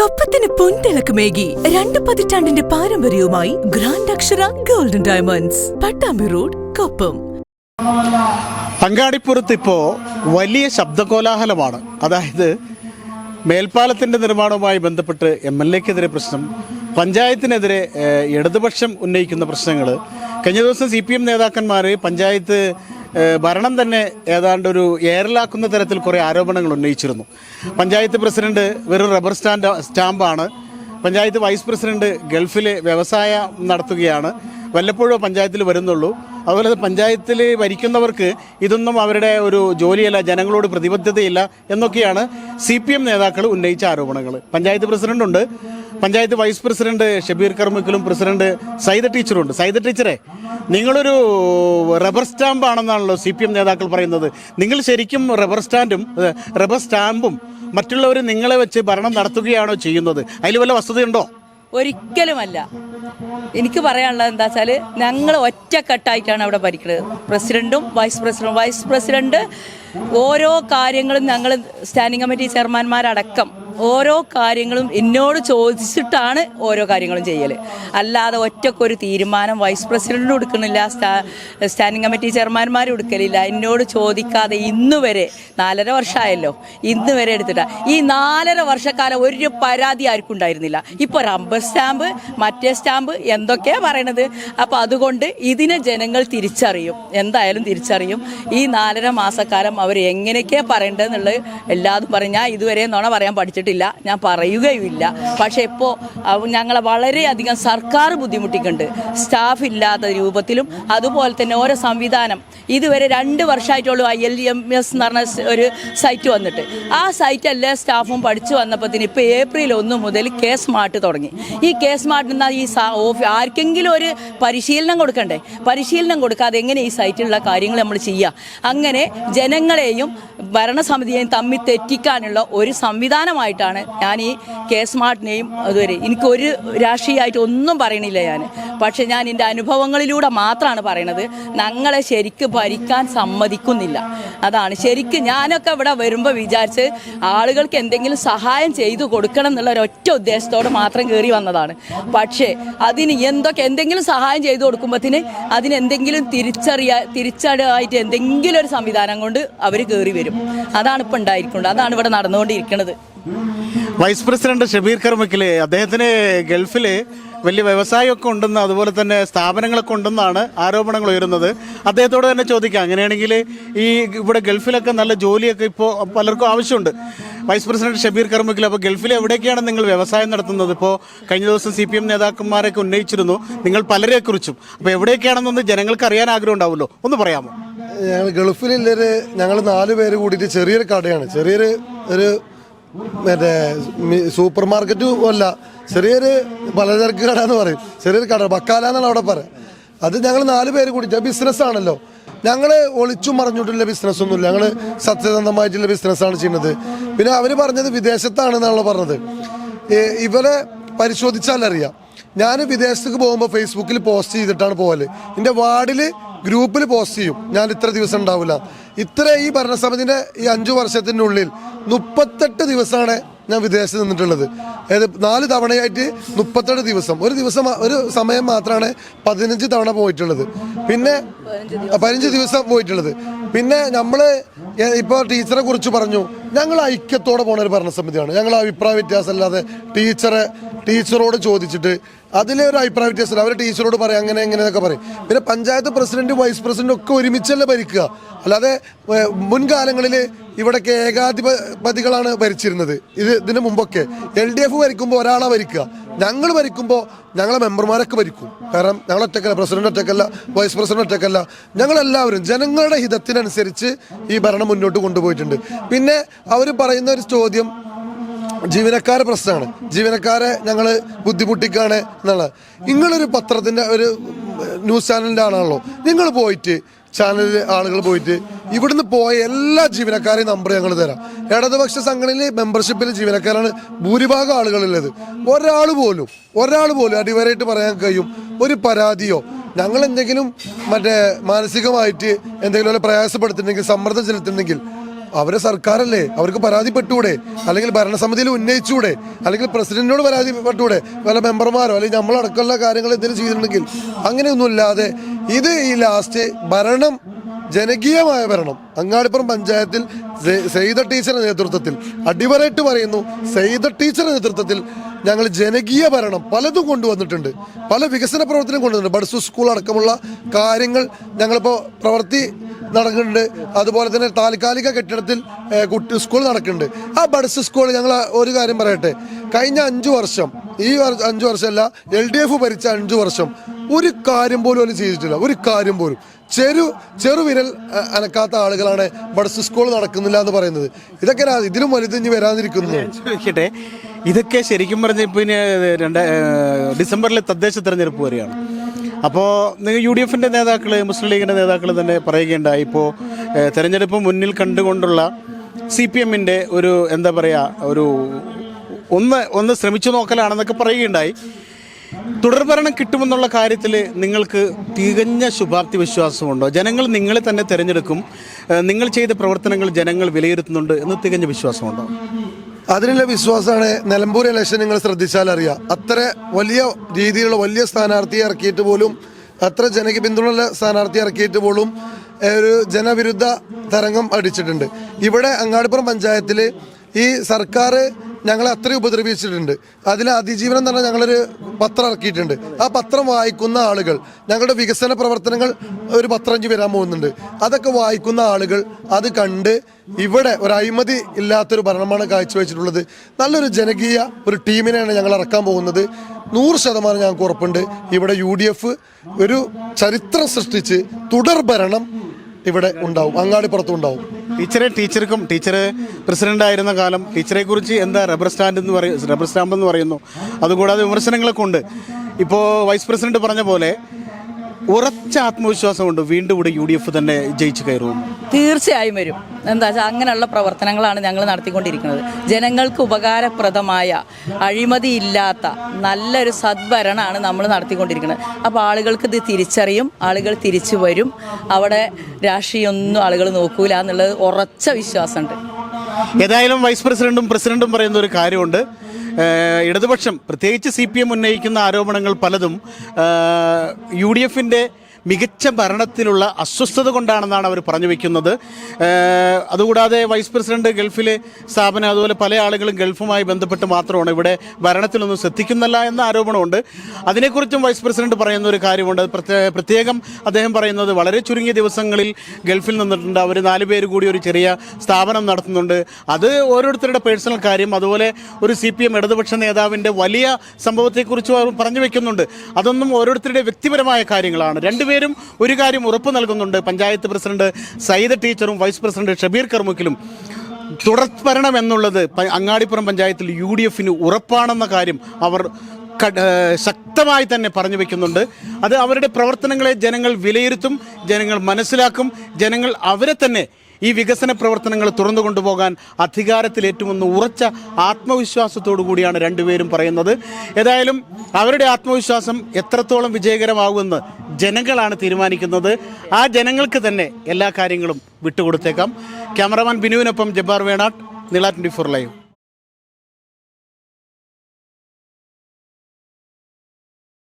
കൊപ്പത്തിന് പൊൻതിളക്കമേകി രണ്ട് പതിറ്റാണ്ടിന്റെ പാരമ്പര്യവുമായി grand Akshara golden diamonds Pattambi road Koppam. അങ്ങാടിപ്പുറത്ത് ഇപ്പോ വലിയ ശബ്ദകോലാഹലമാണ്. അതായത് മേൽപ്പാലത്തിന്റെ നിർമ്മാണവുമായി ബന്ധപ്പെട്ട് എം എൽ എക്കെതിരെ പ്രശ്നം പഞ്ചായത്തിനെതിരെ ഇടതുപക്ഷം ഉന്നയിക്കുന്ന പ്രശ്നങ്ങൾ കഴിഞ്ഞ ദിവസം സി പി എം നേതാക്കന്മാർ പഞ്ചായത്ത് ഭരണം തന്നെ ഏതാണ്ട് ഒരു തരത്തിൽ കുറേ ആരോപണങ്ങൾ ഉന്നയിച്ചിരുന്നു. പഞ്ചായത്ത് പ്രസിഡന്റ് വെറും റബ്ബർ സ്റ്റാൻഡ് സ്റ്റാമ്പാണ്. പഞ്ചായത്ത് വൈസ് പ്രസിഡന്റ് ഗൾഫിൽ വ്യവസായം നടത്തുകയാണ്. വല്ലപ്പോഴും പഞ്ചായത്തിൽ വരുന്നുള്ളൂ. അതുപോലെ പഞ്ചായത്തിൽ ഭരിക്കുന്നവർക്ക് ഇതൊന്നും അവരുടെ ഒരു ജോലിയല്ല ജനങ്ങളോട് പ്രതിബദ്ധതയില്ല എന്നൊക്കെയാണ് സി പി എം നേതാക്കൾ ഉന്നയിച്ച ആരോപണങ്ങൾ. പഞ്ചായത്ത് പ്രസിഡന്റുണ്ട് പഞ്ചായത്ത് വൈസ് പ്രസിഡന്റ് ഷബീർ കർമിക്കലും പ്രസിഡന്റ് സൈദ ടീച്ചറുണ്ട്. സൈദ ടീച്ചറെ നിങ്ങളൊരു റബ്ബർ സ്റ്റാമ്പ് ആണെന്നാണല്ലോ സി പി എം നേതാക്കൾ പറയുന്നത്. നിങ്ങൾ ശരിക്കും റബ്ബർ സ്റ്റാൻഡും റബ്ബർ സ്റ്റാമ്പും മറ്റുള്ളവർ നിങ്ങളെ വെച്ച് ഭരണം നടത്തുകയാണോ ചെയ്യുന്നത്? അതിൽ വല്ല വസ്തുതയുണ്ടോ? ഒരിക്കലുമല്ല. എനിക്ക് പറയാനുള്ളത് എന്താ വെച്ചാൽ ഞങ്ങൾ ഒറ്റക്കെട്ടായിട്ടാണ് അവിടെ ഭരിക്കുന്നത് പ്രസിഡന്റും വൈസ് പ്രസിഡന്റും. വൈസ് പ്രസിഡന്റ് ഓരോ കാര്യങ്ങളും ഞങ്ങൾ സ്റ്റാൻഡിംഗ് കമ്മിറ്റി ചെയർമാൻമാരടക്കം ഓരോ കാര്യങ്ങളും എന്നോട് ചോദിച്ചിട്ടാണ് ഓരോ കാര്യങ്ങളും ചെയ്യൽ അല്ലാതെ ഒറ്റക്കൊരു തീരുമാനം വൈസ് പ്രസിഡന്റിന് എടുക്കണില്ല സ്റ്റാ സ്റ്റാൻഡിംഗ് കമ്മിറ്റി ചെയർമാൻമാരും എടുക്കലില്ല. എന്നോട് ചോദിക്കാതെ ഇന്ന് വരെ നാലര വർഷമായല്ലോ ഇന്ന് വരെ എടുത്തിട്ട. ഈ നാലര വർഷക്കാലം ഒരു പരാതി ആർക്കും ഉണ്ടായിരുന്നില്ല. ഇപ്പോൾ റബ്ബർ സ്റ്റാമ്പ് മറ്റേ സ്റ്റാമ്പ് എന്തൊക്കെയാ പറയണത്? അപ്പോൾ അതുകൊണ്ട് ഇതിനെ ജനങ്ങൾ തിരിച്ചറിയും. എന്തായാലും തിരിച്ചറിയും. ഈ നാലര മാസക്കാലം അവർ എങ്ങനെയൊക്കെയാ പറയേണ്ടതെന്നുള്ളത് എല്ലാതും പറഞ്ഞാൽ ഇതുവരെ നോണ പറയാൻ പഠിച്ചിട്ടില്ല ഞാൻ പറയുകയുമില്ല. പക്ഷേ ഇപ്പോൾ ഞങ്ങളെ വളരെയധികം സർക്കാർ ബുദ്ധിമുട്ടിക്കുന്നുണ്ട്. സ്റ്റാഫ് ഇല്ലാത്ത രൂപത്തിലും അതുപോലെ തന്നെ ഓരോ സംവിധാനം. ഇതുവരെ രണ്ട് വർഷമായിട്ടുള്ളൂ ഐ എൽ എം എസ് എന്ന് പറഞ്ഞ ഒരു സൈറ്റ് വന്നിട്ട്. ആ സൈറ്റ് എല്ലാ സ്റ്റാഫും പഠിച്ചു വന്നപ്പോഴത്തേന് ഇപ്പോൾ ഏപ്രിൽ ഒന്ന് മുതൽ കെ സ്മാർട്ട് തുടങ്ങി. ഈ കെ സ്മാർട്ട് എന്നാൽ ഈ ആർക്കെങ്കിലും ഒരു പരിശീലനം കൊടുക്കണ്ടേ? പരിശീലനം കൊടുക്കാതെ എങ്ങനെ ഈ സൈറ്റിലുള്ള കാര്യങ്ങൾ നമ്മൾ ചെയ്യുക അങ്ങനെ ജനങ്ങളെയും ഭരണസമിതിയെയും തമ്മിൽ തെറ്റിക്കാനുള്ള ഒരു സംവിധാനമായിട്ടാണ് ഞാൻ ഈ കെ സ്മാർട്ടിനെയും അതുവരെ എനിക്കൊരു രാഷ്ട്രീയമായിട്ട് ഒന്നും പറയണില്ല ഞാൻ. പക്ഷേ ഞാൻ എന്റെ അനുഭവങ്ങളിലൂടെ മാത്രമാണ് പറയണത്. ഞങ്ങളെ ശരിക്ക് ഭരിക്കാൻ സമ്മതിക്കുന്നില്ല. അതാണ്. ശരിക്ക് ഞാനൊക്കെ ഇവിടെ വരുമ്പോൾ വിചാരിച്ച് ആളുകൾക്ക് എന്തെങ്കിലും സഹായം ചെയ്തു കൊടുക്കണം എന്നുള്ള ഒരൊറ്റ ഉദ്ദേശത്തോടെ മാത്രം കയറി വന്നതാണ്. പക്ഷേ അതിന് എന്തൊക്കെ എന്തെങ്കിലും സഹായം ചെയ്തു കൊടുക്കുമ്പോഴത്തിന് അതിനെന്തെങ്കിലും തിരിച്ചറിയാ തിരിച്ചടിയായിട്ട് എന്തെങ്കിലും ഒരു സംവിധാനം കൊണ്ട് അവർ കയറി വരും. അതാണ് ഇപ്പം ഉണ്ടായിരിക്കുന്നത്. അതാണ് ഇവിടെ നടന്നുകൊണ്ടിരിക്കുന്നത് വൈസ് പ്രസിഡന്റ് ഷബീർ കർമ്മക്കിൽ അദ്ദേഹത്തിന് ഗൾഫിൽ വലിയ വ്യവസായമൊക്കെ ഉണ്ടെന്ന് അതുപോലെ തന്നെ സ്ഥാപനങ്ങളൊക്കെ ഉണ്ടെന്നാണ് ആരോപണങ്ങൾ ഉയരുന്നത്. അദ്ദേഹത്തോട് തന്നെ ചോദിക്കാം അങ്ങനെയാണെങ്കിൽ ഈ ഇവിടെ ഗൾഫിലൊക്കെ നല്ല ജോലിയൊക്കെ ഇപ്പോൾ പലർക്കും ആവശ്യമുണ്ട്. വൈസ് പ്രസിഡന്റ് ഷബീർ കർമ്മക്കിൽ അപ്പോൾ ഗൾഫിൽ എവിടെയൊക്കെയാണ് നിങ്ങൾ വ്യവസായം നടത്തുന്നത്? ഇപ്പോൾ കഴിഞ്ഞ ദിവസം സി പി എം നേതാക്കന്മാരെയൊക്കെ ഉന്നയിച്ചിരുന്നു നിങ്ങൾ പലരെക്കുറിച്ചും. അപ്പോൾ എവിടെയൊക്കെയാണെന്നൊന്ന് ജനങ്ങൾക്ക് അറിയാൻ ആഗ്രഹം ഉണ്ടാവുമല്ലോ ഒന്ന് പറയാമോ? ഗൾഫിലുള്ളൊരു ഞങ്ങൾ നാല് പേര് കൂടിയിട്ട് ചെറിയൊരു കടയാണ്. ചെറിയൊരു ഒരു മറ്റേ സൂപ്പർ മാർക്കറ്റും അല്ല ചെറിയൊരു പലചരക്ക് കട എന്ന് പറയും. ചെറിയൊരു കട ബക്കാല എന്നാണ് അവിടെ പറയാം അത് ഞങ്ങൾ നാല് പേര് കൂടിയിട്ട് ബിസിനസ് ആണല്ലോ. ഞങ്ങൾ ഒളിച്ചും മറിഞ്ഞിട്ടുള്ള ബിസിനസ് ഒന്നുമില്ല. ഞങ്ങൾ സത്യസന്ധമായിട്ടുള്ള ബിസിനസ്സാണ് ചെയ്യുന്നത്. പിന്നെ അവർ പറഞ്ഞത് വിദേശത്താണെന്നാണല്ലോ പറഞ്ഞത്. ഇവരെ പരിശോധിച്ചാലറിയാം. ഞാൻ വിദേശത്തേക്ക് പോകുമ്പോൾ ഫേസ്ബുക്കിൽ പോസ്റ്റ് ചെയ്തിട്ടാണ് പോകൽ എന്റെ വാർഡിൽ ഗ്രൂപ്പിൽ പോസ്റ്റ് ചെയ്യും. ഞാൻ ഇത്ര ദിവസം ഉണ്ടാവില്ല. ഇത്ര ഈ ഭരണസമിതിന്റെ ഈ അഞ്ചു വർഷത്തിനുള്ളിൽ മുപ്പത്തെട്ട് ദിവസമാണ് ഞാൻ വിദേശത്ത് നിന്നിട്ടുള്ളത്. അതായത് നാല് തവണയായിട്ട് മുപ്പത്തെട്ട് ദിവസം. ഒരു ദിവസം ഒരു സമയം മാത്രമാണ് പതിനഞ്ച് തവണ പോയിട്ടുള്ളത്. പിന്നെ പതിനഞ്ച് ദിവസം പോയിട്ടുള്ളത്. പിന്നെ നമ്മൾ ഇപ്പോൾ ടീച്ചറെ കുറിച്ച് പറഞ്ഞു. ഞങ്ങൾ ഐക്യത്തോടെ പോണ ഒരു ഭരണസമിതിയാണ്. ഞങ്ങൾ അഭിപ്രായ വ്യത്യാസം അല്ലാതെ ടീച്ചറെ ടീച്ചറോട് ചോദിച്ചിട്ട് അതിലെ ഒരു അഭിപ്രായ വ്യത്യാസം അവർ ടീച്ചറോട് പറയും അങ്ങനെ എങ്ങനെയൊക്കെ പറയും. പിന്നെ പഞ്ചായത്ത് പ്രസിഡന്റും വൈസ് പ്രസിഡന്റും ഒക്കെ ഒരുമിച്ചല്ലേ ഭരിക്കുക. അല്ലാതെ മുൻകാലങ്ങളിൽ ഇവിടൊക്കെ ഏകാധിപതികളാണ് ഭരിച്ചിരുന്നത്. ഇത് ഇതിന് മുമ്പൊക്കെ. എൽ ഡി എഫ് ഭരിക്കുമ്പോൾ ഒരാളാണ് ഭരിക്കുക. ഞങ്ങൾ ഭരിക്കുമ്പോൾ ഞങ്ങളെ മെമ്പർമാരൊക്കെ ഭരിക്കും. കാരണം ഞങ്ങൾ ഒറ്റക്കല്ല പ്രസിഡന്റ് ഒറ്റക്കല്ല വൈസ് പ്രസിഡന്റ് ഒറ്റക്കല്ല. ഞങ്ങളെല്ലാവരും ജനങ്ങളുടെ ഹിതത്തിനനുസരിച്ച് ഈ ഭരണം മുന്നോട്ട് കൊണ്ടുപോയിട്ടുണ്ട്. പിന്നെ അവർ പറയുന്ന ഒരു ചോദ്യം ജീവനക്കാരെ പ്രശ്നമാണ്. ജീവനക്കാരെ ഞങ്ങൾ ബുദ്ധിമുട്ടിക്കാണ് എന്നുള്ളത്. നിങ്ങളൊരു പത്രത്തിന്റെ ഒരു ന്യൂസ് ചാനലിന്റെ ആണാണല്ലോ നിങ്ങൾ പോയിട്ട് ചാനലിൽ ആളുകൾ പോയിട്ട് ഇവിടുന്ന് പോയ എല്ലാ ജീവനക്കാരെയും നമ്പർ ഞങ്ങൾ തരാം. ഇടതുപക്ഷ സംഘടനയിൽ മെമ്പർഷിപ്പിൽ ജീവനക്കാരാണ് ഭൂരിഭാഗം ആളുകളുള്ളത് ഒരാൾ പോലും ഒരാൾ പോലും അടിവരായിട്ട് പറയാൻ കഴിയും. ഒരു പരാതിയോ ഞങ്ങൾ എന്തെങ്കിലും മറ്റേ മാനസികമായിട്ട് എന്തെങ്കിലും വല്ല പ്രയാസപ്പെടുത്തുന്നെങ്കിൽ സമ്മർദ്ദം ചെലുത്തുന്നെങ്കിൽ അവരെ സർക്കാരല്ലേ? അവർക്ക് പരാതിപ്പെട്ടൂടെ അല്ലെങ്കിൽ ഭരണസമിതിയിൽ ഉന്നയിച്ചൂടെ അല്ലെങ്കിൽ പ്രസിഡന്റിനോട് പരാതിപ്പെട്ടൂടെ വല്ല മെമ്പർമാരോ അല്ലെങ്കിൽ നമ്മളടക്കമുള്ള കാര്യങ്ങൾ എന്തെങ്കിലും ചെയ്തിട്ടുണ്ടെങ്കിൽ അങ്ങനെയൊന്നുമില്ലാതെ ഇത് ഈ ലാസ്റ്റ് ഭരണം ജനകീയമായ ഭരണം. അങ്ങാടിപ്പുറം പഞ്ചായത്തിൽ സെയ്ത ടീച്ചറുടെ നേതൃത്വത്തിൽ. അടിവരായിട്ട് പറയുന്നു സെയ്ത ടീച്ചറുടെ നേതൃത്വത്തിൽ ഞങ്ങൾ ജനകീയ ഭരണം പലതും കൊണ്ടുവന്നിട്ടുണ്ട്. പല വികസന പ്രവർത്തനം കൊണ്ടുവന്നിട്ടുണ്ട്. ബഡ്സു സ്കൂൾ അടക്കമുള്ള കാര്യങ്ങൾ ഞങ്ങളിപ്പോൾ പ്രവൃത്തി നടക്കുന്നുണ്ട്. അതുപോലെ തന്നെ താൽക്കാലിക കെട്ടിടത്തിൽ കുട്ടി സ്കൂൾ നടക്കുന്നുണ്ട്. ആ ബഡ്സ് സ്കൂൾ ഞങ്ങൾ ഒരു കാര്യം പറയട്ടെ. കഴിഞ്ഞ അഞ്ചു വർഷം ഈ അഞ്ച് വർഷമല്ല എൽ ഡി എഫ് ഭരിച്ച അഞ്ചു വർഷം. ഒരു കാര്യം പോലും അവർ ചെയ്തിട്ടില്ല. ഒരു കാര്യം പോലും. ചെറു ചെറുവിരൽ അനക്കാത്ത ആളുകളാണ് ബഡ്സ് സ്കൂൾ നടക്കുന്നില്ല എന്ന് പറയുന്നത്. ഇതൊക്കെ ഇതിലും ഇതിലും വലുതിഞ്ഞ് വരാതിരിക്കുന്നു ചോദിക്കട്ടെ ഇതൊക്കെ ശരിക്കും പറഞ്ഞ പിന്നെ രണ്ട് ഡിസംബറിലെ തദ്ദേശ തെരഞ്ഞെടുപ്പ് വരികയാണ് അപ്പോൾ നിങ്ങൾ യു ഡി എഫിന്റെ നേതാക്കൾ മുസ്ലിം ലീഗിന്റെ നേതാക്കൾ തന്നെ പറയുകയുണ്ടായി. ഇപ്പോൾ തെരഞ്ഞെടുപ്പ് മുന്നിൽ കണ്ടുകൊണ്ടുള്ള സി പി എമ്മിന്റെ ഒരു എന്താ പറയുക ഒരു ഒന്ന് ഒന്ന് ശ്രമിച്ചു നോക്കലാണെന്നൊക്കെ പറയുകയുണ്ടായി. തുടർഭരണം കിട്ടുമെന്നുള്ള കാര്യത്തിൽ നിങ്ങൾക്ക് തികഞ്ഞ ശുഭാപ്തി വിശ്വാസമുണ്ടോ? ജനങ്ങൾ നിങ്ങളെ തന്നെ തിരഞ്ഞെടുക്കും. നിങ്ങൾ ചെയ്ത പ്രവർത്തനങ്ങൾ ജനങ്ങൾ വിലയിരുത്തുന്നുണ്ട് എന്ന് തികഞ്ഞ വിശ്വാസമുണ്ടോ? അതിനുള്ള വിശ്വാസമാണ്. നിലമ്പൂർ ഇലക്ഷൻ നിങ്ങൾ ശ്രദ്ധിച്ചാൽ അറിയാം. അത്ര വലിയ രീതിയിലുള്ള വലിയ സ്ഥാനാർത്ഥിയെ ഇറക്കിയിട്ട് പോലും അത്ര ജനക പിന്തുണയുള്ള സ്ഥാനാർത്ഥി ഇറക്കിയിട്ട് പോലും ഒരു ജനവിരുദ്ധ തരംഗം അടിച്ചിട്ടുണ്ട്. ഇവിടെ അങ്ങാടിപ്പുറം പഞ്ചായത്തിൽ ഈ സർക്കാർ ഞങ്ങളെ അത്രയും ഉപദ്രവിച്ചിട്ടുണ്ട്. അതിൽ അതിജീവനം തന്നെ ഞങ്ങളൊരു പത്രം ഇറക്കിയിട്ടുണ്ട്. ആ പത്രം വായിക്കുന്ന ആളുകൾ ഞങ്ങളുടെ വികസന പ്രവർത്തനങ്ങൾ ഒരു പത്രഞ്ച് വരാൻ പോകുന്നുണ്ട്. അതൊക്കെ വായിക്കുന്ന ആളുകൾ അത് കണ്ട് ഇവിടെ ഒരു അഴിമതി ഇല്ലാത്തൊരു ഭരണമാണ് കാഴ്ചവെച്ചിട്ടുള്ളത്. നല്ലൊരു ജനകീയ ഒരു ടീമിനെയാണ് ഞങ്ങൾ ഇറക്കാൻ പോകുന്നത്. നൂറ് ശതമാനം ഞങ്ങൾക്ക് ഉറപ്പുണ്ട്. ഇവിടെ യു ഡി എഫ് ഒരു ചരിത്രം സൃഷ്ടിച്ച് തുടർഭരണം ഇവിടെ ഉണ്ടാവും. അങ്ങാടിപ്പുറത്തും ഉണ്ടാവും. ടീച്ചറെ ടീച്ചർക്കും ടീച്ചർ പ്രസിഡന്റ് ആയിരുന്ന കാലം ടീച്ചറെ കുറിച്ച് എന്താ റബ്ബർ സ്റ്റാൻഡ് എന്ന് പറയും റബ്ബർ സ്റ്റാമ്പ് എന്ന് പറയുന്നു. അതുകൂടാതെ വിമർശനങ്ങളൊക്കെ ഉണ്ട്. ഇപ്പോൾ വൈസ് പ്രസിഡന്റ് പറഞ്ഞ പോലെ ഉറച്ച ആത്മവിശ്വാസമുണ്ട് വീണ്ടും ഇവിടെ യു ഡി എഫ് തന്നെ ജയിച്ചു കയറും. തീർച്ചയായും വരും. എന്താ വെച്ചാൽ അങ്ങനെയുള്ള പ്രവർത്തനങ്ങളാണ് ഞങ്ങൾ നടത്തിക്കൊണ്ടിരിക്കുന്നത്. ജനങ്ങൾക്ക് ഉപകാരപ്രദമായ അഴിമതിയില്ലാത്ത നല്ലൊരു സദ്ഭരണമാണ് നമ്മൾ നടത്തിക്കൊണ്ടിരിക്കുന്നത്. അപ്പോൾ ആളുകൾക്ക് ഇത് തിരിച്ചറിയും ആളുകൾ തിരിച്ചു വരും. അവിടെ രാഷ്ട്രീയമൊന്നും ആളുകൾ നോക്കൂല എന്നുള്ളത് ഉറച്ച വിശ്വാസമുണ്ട്. ഏതായാലും വൈസ് പ്രസിഡന്റും പ്രസിഡന്റും പറയുന്ന ഒരു കാര്യമുണ്ട്. ഇടതുപക്ഷം പ്രത്യേകിച്ച് സി പി എം ഉന്നയിക്കുന്ന ആരോപണങ്ങൾ പലതും യു ഡി എഫിന്റെ മികച്ച ഭരണത്തിലുള്ള അസ്വസ്ഥത കൊണ്ടാണെന്നാണ് അവർ പറഞ്ഞു വയ്ക്കുന്നത് അതുകൂടാതെ വൈസ് പ്രസിഡന്റ് ഗൾഫിലെ സ്ഥാപനം അതുപോലെ പല ആളുകളും ഗൾഫുമായി ബന്ധപ്പെട്ട് മാത്രമാണ് ഇവിടെ ഭരണത്തിലൊന്നും ശ്രദ്ധിക്കുന്നില്ല എന്ന ആരോപണമുണ്ട്. അതിനെക്കുറിച്ചും വൈസ് പ്രസിഡന്റ് പറയുന്ന ഒരു കാര്യമുണ്ട്. പ്രത്യേകം അദ്ദേഹം പറയുന്നത് വളരെ ചുരുങ്ങിയ ദിവസങ്ങളിൽ ഗൾഫിൽ നിന്നിട്ടുണ്ട്. അവർ നാല് പേര് കൂടി ഒരു ചെറിയ സ്ഥാപനം നടത്തുന്നുണ്ട്. അത് ഓരോരുത്തരുടെ പേഴ്സണൽ കാര്യം. അതുപോലെ ഒരു സി പി എം ഇടതുപക്ഷ നേതാവിന്റെ വലിയ സംഭവത്തെക്കുറിച്ച് പറഞ്ഞു വെക്കുന്നുണ്ട്. അതൊന്നും ഓരോരുത്തരുടെ വ്യക്തിപരമായ കാര്യങ്ങളാണ്. രണ്ടുപേരും ഒരു കാര്യം ഉറപ്പ് നൽകുന്നുണ്ട്. പഞ്ചായത്ത് പ്രസിഡന്റ് സയ്യിദ് ടീച്ചറും വൈസ് പ്രസിഡന്റ് ഷബീർ കർമുക്കിലും. തുടർഭരണം എന്നുള്ളത് അങ്ങാടിപ്പുറം പഞ്ചായത്തിൽ യു ഡി എഫിന് ഉറപ്പാണെന്ന കാര്യം അവർ ശക്തമായി തന്നെ പറഞ്ഞു വെക്കുന്നുണ്ട്. അത് അവരുടെ പ്രവർത്തനങ്ങളെ ജനങ്ങൾ വിലയിരുത്തും ജനങ്ങൾ മനസ്സിലാക്കും ജനങ്ങൾ അവരെ തന്നെ ഈ വികസന പ്രവർത്തനങ്ങൾ തുറന്നു കൊണ്ടുപോകാൻ അധികാരത്തിലേറ്റുമെന്ന് ഉറച്ച ആത്മവിശ്വാസത്തോടു കൂടിയാണ് രണ്ടുപേരും പറയുന്നത്. ഏതായാലും അവരുടെ ആത്മവിശ്വാസം എത്രത്തോളം വിജയകരമാകുമെന്ന് ജനങ്ങളാണ് തീരുമാനിക്കുന്നത്. ആ ജനങ്ങൾക്ക് തന്നെ എല്ലാ കാര്യങ്ങളും വിട്ടുകൊടുത്തേക്കാം. Cameraman ബിനുവിനൊപ്പം Jabbar Venatt Nila twenty four live.